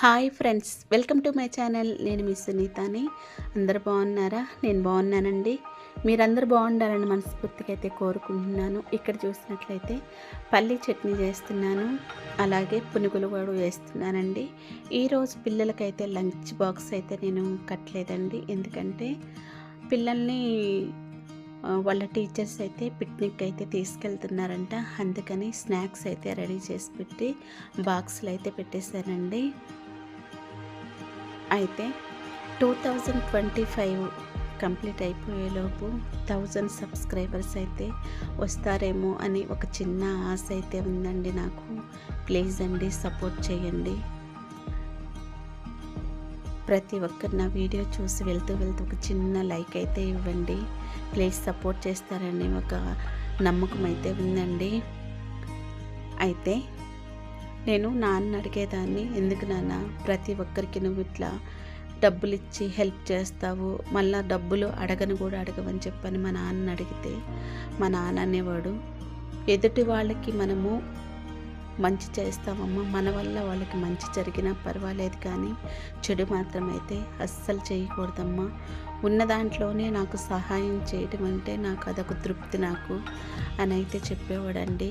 Hi friends welcome to my channel. నేను మీ సునీతాని. అందరు బాగున్నారా? నేను బాగున్నానండి. మీరందరూ బాగుండాలని మనస్ఫూర్తిగా అయితే కోరుకుంటున్నాను. ఇక్కడ చూసినట్లయితే పల్లి చట్నీ చేస్తున్నాను. అలాగే పునుగులు కూడా వేస్తున్నానండి. ఈరోజు పిల్లలకైతే లంచ్ బాక్స్ అయితే నేను కట్టలేదండి. ఎందుకంటే పిల్లల్ని వాళ్ళ టీచర్స్ అయితే పిక్నిక్ అయితే తీసుకెళ్తున్నారంట. అందుకని స్నాక్స్ అయితే రెడీ చేసి పెట్టి బాక్సులు అయితే పెట్టేశానండి. అయితే two thousand twenty five complete అయిపోయేలోపు thousand subscribers అయితే వస్తారేమో అని ఒక చిన్న ఆశ అయితే ఉందండి నాకు. ప్లీజ్ అండి సపోర్ట్ చేయండి. ప్రతి ఒక్కరు నా వీడియో చూసి వెళ్తూ వెళ్తూ ఒక చిన్న లైక్ అయితే ఇవ్వండి. ప్లీజ్ సపోర్ట్ చేస్తారని ఒక నమ్మకం అయితే ఉందండి. అయితే నేను నాన్న అడిగేదాన్ని ఎందుకు నాన్న? ప్రతి ఒక్కరికి నువ్వు ఇట్లా డబ్బులు ఇచ్చి హెల్ప్ చేస్తావు. మళ్ళా డబ్బులు అడగను కూడా అడగవని చెప్పని మా నాన్న అడిగితే మా నాన్న అనేవాడు ఎదుటి వాళ్ళకి మనము మంచి చేస్తామమ్మా మన వల్ల వాళ్ళకి మంచి జరిగినా పర్వాలేదు కానీ చెడు మాత్రం అయితే అస్సలు చేయకూడదమ్మా. ఉన్న దాంట్లోనే నాకు సహాయం చేయడం అంటే నాకు అదొక తృప్తి నాకు అని అయితే చెప్పేవాడండి.